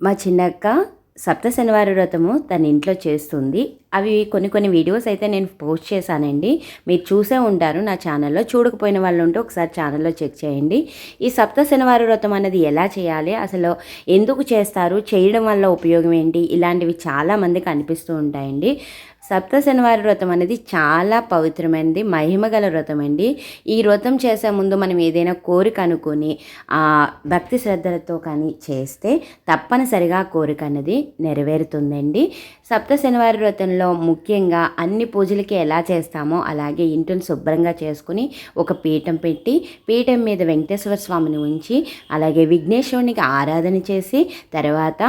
మా చిన్నక్క సప్త శనివార వ్రతము తన ఇంట్లో చేస్తుంది. అవి కొన్ని కొన్ని వీడియోస్ అయితే నేను పోస్ట్ చేశానండి. మీరు చూసే ఉంటారు నా ఛానల్లో చూడకపోయిన వాళ్ళు ఉంటే ఒకసారి ఛానల్లో చెక్ చేయండి. ఈ సప్త శనివార వ్రతం అనేది ఎలా చేయాలి అసలు ఎందుకు చేస్తారు చేయడం వల్ల ఉపయోగం ఏంటి ఇలాంటివి చాలా మందికి అనిపిస్తూ ఉంటాయండి. సప్త శనివార వ్రతం అనేది చాలా పవిత్రమైనది మహిమగల వ్రతం అండి. ఈ వ్రతం చేసే ముందు మనం ఏదైనా కోరిక అనుకొని ఆ భక్తి శ్రద్ధలతో కానీ చేస్తే తప్పనిసరిగా కోరిక అనేది నెరవేరుతుందండి. సప్త శనివార వ్రతంలో ముఖ్యంగా అన్ని పూజలకి ఎలా చేస్తామో అలాగే ఇంటిని శుభ్రంగా చేసుకుని ఒక పీఠం పెట్టి పీఠం మీద వెంకటేశ్వర స్వామిని ఉంచి అలాగే విఘ్నేశ్వరునికి ఆరాధన చేసి తర్వాత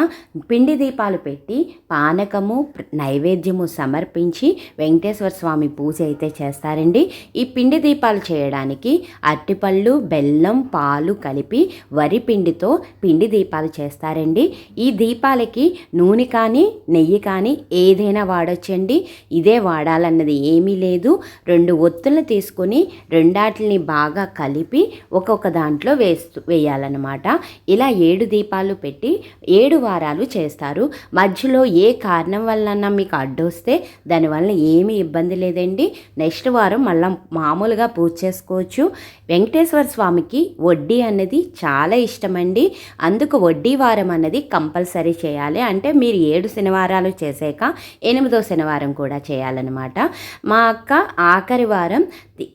పిండి దీపాలు పెట్టి పానకము నైవేద్యము సమర్పించి వెంకటేశ్వర స్వామి పూజ అయితే చేస్తారండి. ఈ పిండి దీపాలు చేయడానికి అరటిపళ్ళు బెల్లం పాలు కలిపి వరి పిండితో పిండి దీపాలు చేస్తారండి. ఈ దీపాలకి నూనె కానీ నెయ్యి కానీ ఏదైనా వాడొచ్చండి. ఇదే వాడాలన్నది ఏమీ లేదు. రెండు ఒత్తులను తీసుకొని రెండాటిని బాగా కలిపి ఒక్కొక్క దాంట్లో వేస్తూ వేయాలన్నమాట. ఇలా ఏడు దీపాలు పెట్టి ఏడు వారాలు చేస్తారు. మధ్యలో ఏ కారణం వలన మీకు అడ్డొస్తే దానివల్ల ఏమీ ఇబ్బంది లేదండి. నెక్స్ట్ వారం మళ్ళీ మామూలుగా పూజ చేసుకోవచ్చు. వెంకటేశ్వర స్వామికి వడ్డీ అనేది చాలా ఇష్టమండి. అందుకు వడ్డీ వారం అన్నది కంపల్సరీ చేయాలి. అంటే మీరు ఏడు శనివారాలు చేసాక ఎనిమిదో శనివారం కూడా చేయాలన్నమాట. మా అక్క ఆఖరి వారం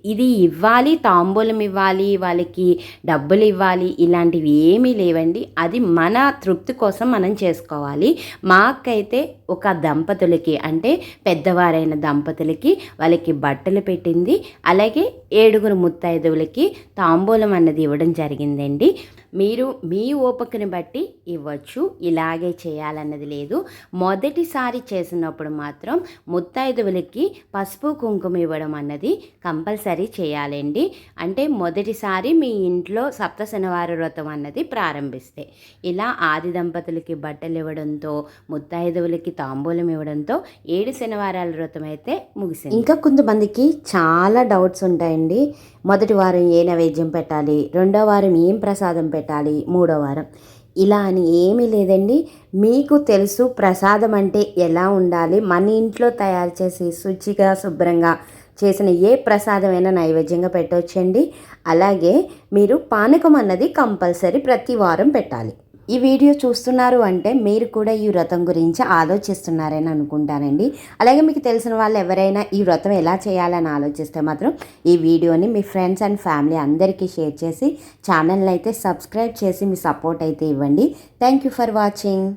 ఇది ఇవ్వాలి తాంబూలం ఇవ్వాలి వాళ్ళకి డబ్బులు ఇవ్వాలి ఇలాంటివి ఏమీ లేవండి. అది మన తృప్తి కోసం మనం చేసుకోవాలి. మా అక్క అయితే ఒక దంపతులకి అంటే పెద్దవారైన దంపతులకి వాళ్ళకి బట్టలు పెట్టింది. అలాగే ఏడుగురు ముత్తైదువులకి తాంబూలం అన్నది ఇవ్వడం జరిగిందండి. మీరు మీ ఓపికని బట్టి ఇవ్వచ్చు ఇలాగే చేయాలన్నది లేదు. మొదటిసారి చేసినప్పుడు మాత్రం ముత్తైదువులకి పసుపు కుంకుమ ఇవ్వడం అన్నది కంపల్సరీ చేయాలండి. అంటే మొదటిసారి మీ ఇంట్లో సప్త శనివార వ్రతం అన్నది ప్రారంభిస్తే ఇలా ఆది దంపతులకి బట్టలు ఇవ్వడంతో ముత్తైదువులకి తాంబూలం ఇవ్వడంతో ఏడు శనివారాల వ్రతం అయితే ముగిసింది. ఇంకా కొంతమందికి చాలా డౌట్స్ ఉంటాయండి. మొదటి వారం ఏ నైవేద్యం పెట్టాలి? రెండో వారం ఏం ప్రసాదం పెట్టాలి? మూడో వారం. ఇలా అని ఏమీ లేదండి. మీకు తెలుసు ప్రసాదం అంటే ఎలా ఉండాలి? మన ఇంట్లో తయారు చేసి శుచిగా శుభ్రంగా చేసిన ఏ ప్రసాదమైనా నైవేద్యంగా పెట్టవచ్చండి. అలాగే మీరు పానకం అన్నది కంపల్సరీ ప్రతి వారం పెట్టాలి. ఈ వీడియో చూస్తున్నారు అంటే మీరు కూడా ఈ వ్రతం గురించి ఆలోచిస్తున్నారని అనుకుంటానండి. అలాగే మీకు తెలిసిన వాళ్ళు ఎవరైనా ఈ వ్రతం ఎలా చేయాలని ఆలోచిస్తే మాత్రం ఈ వీడియోని మీ ఫ్రెండ్స్ అండ్ ఫ్యామిలీ అందరికీ షేర్ చేసి ఛానల్ని అయితే సబ్స్క్రైబ్ చేసి మీ సపోర్ట్ అయితే ఇవ్వండి. Thank you for watching.